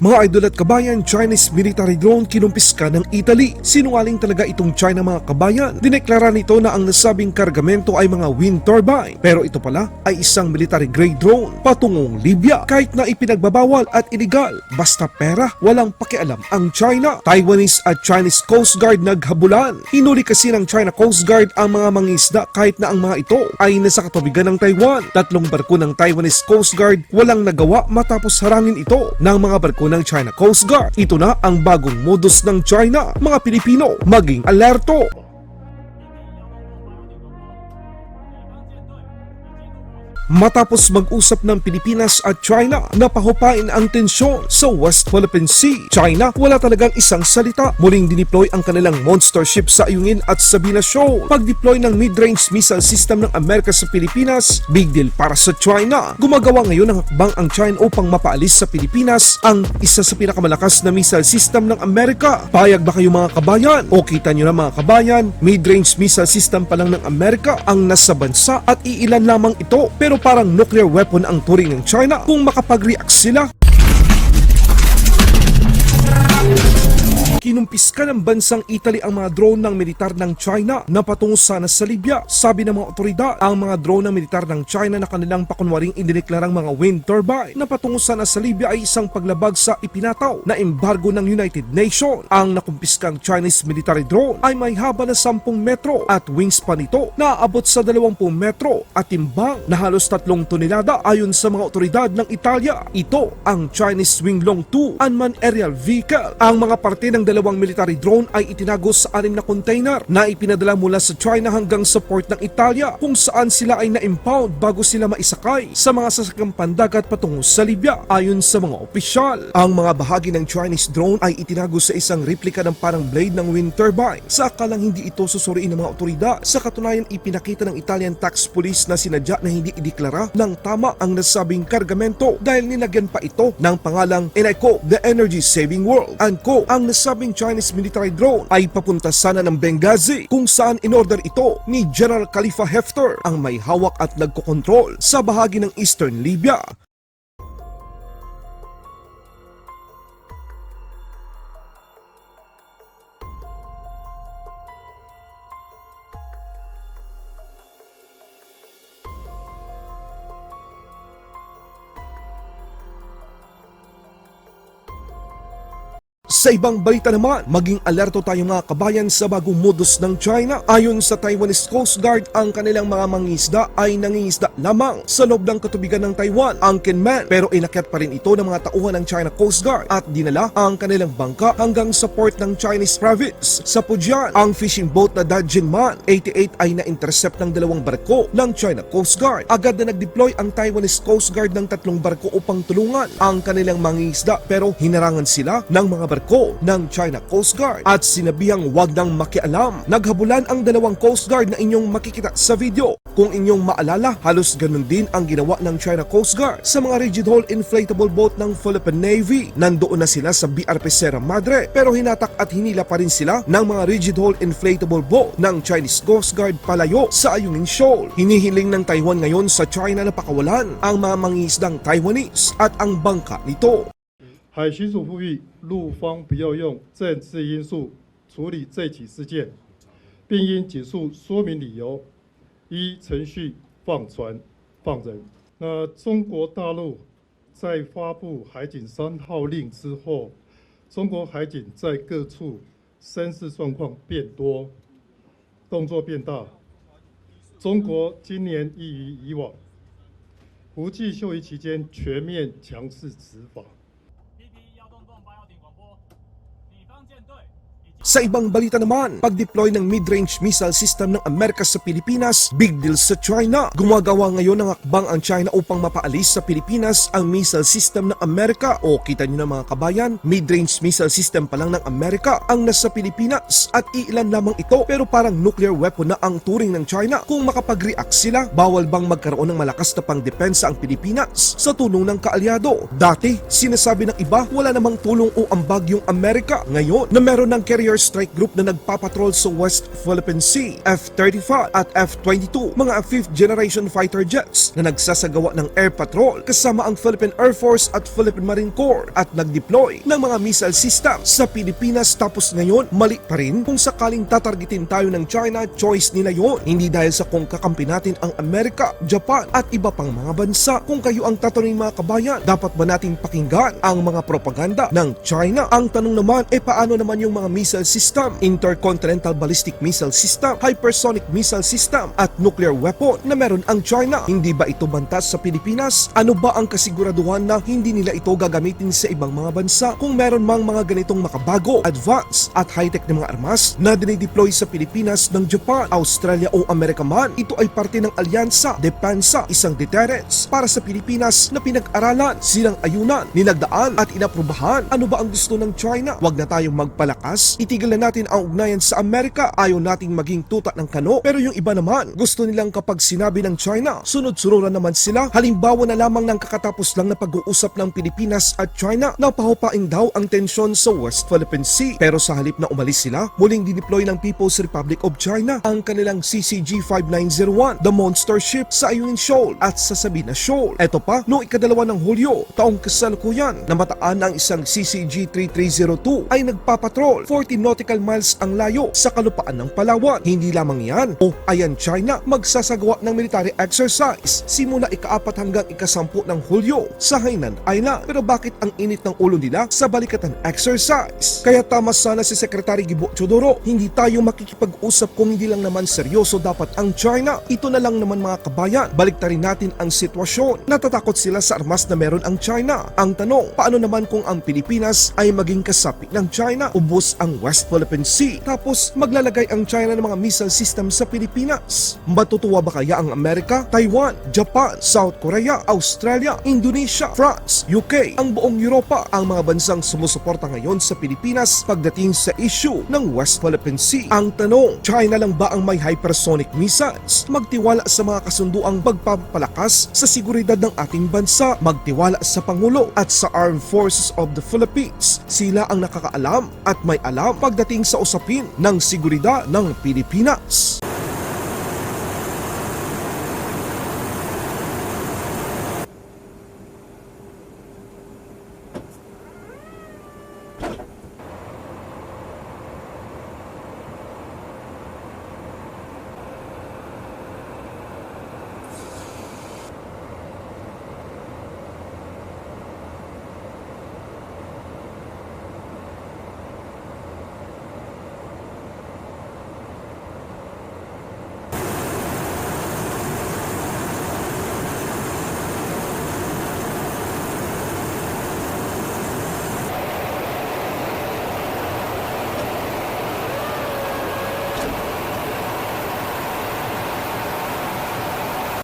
Mga idol at kabayan, Chinese military drone kinumpiska ng Italy. Sinungaling talaga itong China mga kabayan. Dineklara nito na ang nasabing kargamento ay mga wind turbine. Pero ito pala ay isang military grade drone patungong Libya. Kahit na ipinagbabawal at iligal, basta pera, walang pakialam ang China. Taiwanese at Chinese Coast Guard naghabulan. Hinuli kasi ng China Coast Guard ang mga mangisda kahit na ang mga ito ay nasa katubigan ng Taiwan. Tatlong barko ng Taiwanese Coast Guard walang nagawa matapos harangin ito ng mga barko ng China Coast Guard. Ito na ang bagong modus ng China. Mga Pilipino, maging alerto! Matapos mag-usap ng Pilipinas at China, napahupain ang tensyon sa West Philippine Sea. China, wala talagang isang salita. Muling dineploy ang kanilang monster ship sa Ayungin at Sabina Shoal. Pag-deploy ng mid-range missile system ng Amerika sa Pilipinas, big deal para sa China. Gumagawa ngayon ng hakbang ang China upang mapaalis sa Pilipinas ang isa sa pinakamalakas na missile system ng Amerika. Payag ba kayo mga kabayan? O kita nyo na mga kabayan, mid-range missile system pa lang ng Amerika ang nasa bansa at iilan lamang ito pero parang nuclear weapon ang turing ng China kung makapag-react sila Kinumpiska ng bansang Italy ang mga drone ng militar ng China na patungo sana sa Libya. Sabi ng mga otoridad, ang mga drone ng militar ng China na kanilang pakunwaring indineklarang mga wind turbine na patungo sana sa Libya ay isang paglabag sa ipinataw na embargo ng United Nations. Ang nakumpiskang Chinese military drone ay may haba na 10 metro at wingspan nito na aabot sa 20 metro at timbang na halos 3 tonelada ayon sa mga otoridad ng Italia. Ito ang Chinese Winglong 2 unmanned aerial vehicle. Ang mga parte ng dalawang military drone ay itinago sa anim na container na ipinadala mula sa China hanggang sa port ng Italia kung saan sila ay na-impound bago sila maisakay sa mga sasakyang pandagat patungo sa Libya ayon sa mga opisyal. Ang mga bahagi ng Chinese drone ay itinago sa isang replika ng parang blade ng wind turbine sa akalang hindi ito susuriin ng mga otoridad. Sa katunayan ipinakita ng Italian tax police na sinadya na hindi ideklara ng tama ang nasabing kargamento dahil nilagyan pa ito ng pangalang quote, the energy saving world and ko ang nasabing Chinese military drone ay papunta sana ng Benghazi kung saan inorder ito ni General Khalifa Haftar ang may hawak at nagkokontrol sa bahagi ng Eastern Libya. Sa ibang balita naman, maging alerto tayo mga kabayan sa bagong modus ng China. Ayon sa Taiwanese Coast Guard, ang kanilang mga mangisda ay nangingisda lamang sa loob ng katubigan ng Taiwan, ang Kinmen. Pero inakyat pa rin ito ng mga tauhan ng China Coast Guard at dinala ang kanilang bangka hanggang sa port ng Chinese province. Sa Pujian, ang fishing boat na Dajinman 88 ay na-intercept ng dalawang barko ng China Coast Guard. Agad na nag-deploy ang Taiwanese Coast Guard ng tatlong barko upang tulungan ang kanilang mangingisda pero hinarangan sila ng mga barko ng China Coast Guard at sinabihang wag nang makialam. Naghabulan ang dalawang Coast Guard na inyong makikita sa video. Kung inyong maalala, halos ganun din ang ginawa ng China Coast Guard sa mga rigid hull inflatable boat ng Philippine Navy. Nandoon na sila sa BRP Sierra Madre pero hinatak at hinila pa rin sila ng mga rigid hull inflatable boat ng Chinese Coast Guard palayo sa Ayungin Shoal. Hinihiling ng Taiwan ngayon sa China na pakawalan ang mga mangisdang Taiwanese at ang bangka nito. 海巡署呼吁陆方不要用政治因素处理这起事件，并应紧速说明理由，依程序放船放人。那中国大陆在发布海警三号令之后，中国海警在各处声势状况变多，动作变大。中国今年异于以往，胡季秀仪期间全面强势执法。Sa ibang balita naman, pag-deploy ng mid-range missile system ng Amerika sa Pilipinas, big deal sa China. Gumagawa ngayon ng hakbang ang China upang mapaalis sa Pilipinas ang missile system ng Amerika. O kita nyo na mga kabayan, mid-range missile system pa lang ng Amerika ang nasa Pilipinas at iilan lamang ito pero parang nuclear weapon na ang turing ng China. Kung makapag-react sila, bawal bang magkaroon ng malakas na pangdepensa ang Pilipinas sa tulong ng kaalyado? Dati, sinasabi ng iba, wala namang tulong o ambag yung Amerika. Ngayon, na meron ng carrier Strike Group na nagpapatrol sa West Philippine Sea, F-35 at F-22, mga 5th generation fighter jets na nagsasagawa ng air patrol kasama ang Philippine Air Force at Philippine Marine Corps at nag-deploy ng mga missile system sa Pilipinas tapos ngayon mali pa rin kung sakaling tatargetin tayo ng China, choice nila yon. Hindi dahil sa kung kakampi natin ang Amerika, Japan at iba pang mga bansa. Kung kayo ang tatanungin mga kabayan, dapat ba nating pakinggan ang mga propaganda ng China? Ang tanong naman, e paano naman yung mga missile system, intercontinental ballistic missile system, hypersonic missile system at nuclear weapon na meron ang China? Hindi ba ito bantas sa Pilipinas? Ano ba ang kasiguraduhan na hindi nila ito gagamitin sa ibang mga bansa kung meron mang mga ganitong makabago, advanced at high-tech na mga armas na dinideploy sa Pilipinas ng Japan, Australia o Amerika man? Ito ay parte ng alyansa, depensa, isang deterrence para sa Pilipinas na pinag-aralan, silang ayunan, ninagdaan at inaprubahan. Ano ba ang gusto ng China? Huwag na tayong magpalakas. Itigil na natin ang ugnayan sa Amerika. Ayaw nating maging tuta ng kano. Pero yung iba naman, gusto nilang kapag sinabi ng China, sunod-sunuran naman sila. Halimbawa na lamang ng kakatapos lang na pag-uusap ng Pilipinas at China na pahupain daw ang tensyon sa West Philippine Sea. Pero sa halip na umalis sila, muling dineploy ng People's Republic of China ang kanilang CCG-5901, the monster ship sa Ayungin Shoal at sa Sabina Shoal. Ito pa, noong ikadalawa ng Hulyo, taong kasalukuyan, namataan ang isang CCG-3302 ay nagpapatrol 40 nautical miles ang layo sa kalupaan ng Palawan. Hindi lamang yan, o ayan China, magsasagawa ng military exercise simula ikaapat hanggang ikasampu ng Hulyo sa Hainan Island. Pero bakit ang init ng ulo nila sa balikatan exercise? Kaya tama sana si Secretary Gibo Chodoro, hindi tayo makikipag-usap kung hindi lang naman seryoso dapat ang China. Ito na lang naman mga kabayan, baliktarin natin ang sitwasyon. Natatakot sila sa armas na meron ang China. Ang tanong, paano naman kung ang Pilipinas ay maging kasapi ng China? Ubos ang West Philippine Sea. Tapos maglalagay ang China ng mga missile system sa Pilipinas. Matutuwa ba kaya ang Amerika, Taiwan, Japan, South Korea, Australia, Indonesia, France, UK, ang buong Europa, ang mga bansang sumusuporta ngayon sa Pilipinas pagdating sa issue ng West Philippine Sea. Ang tanong, China lang ba ang may hypersonic missiles? Magtiwala sa mga kasunduang pagpapalakas sa seguridad ng ating bansa. Magtiwala sa Pangulo at sa Armed Forces of the Philippines. Sila ang nakakaalam at may alam pagdating sa usapin ng seguridad ng Pilipinas.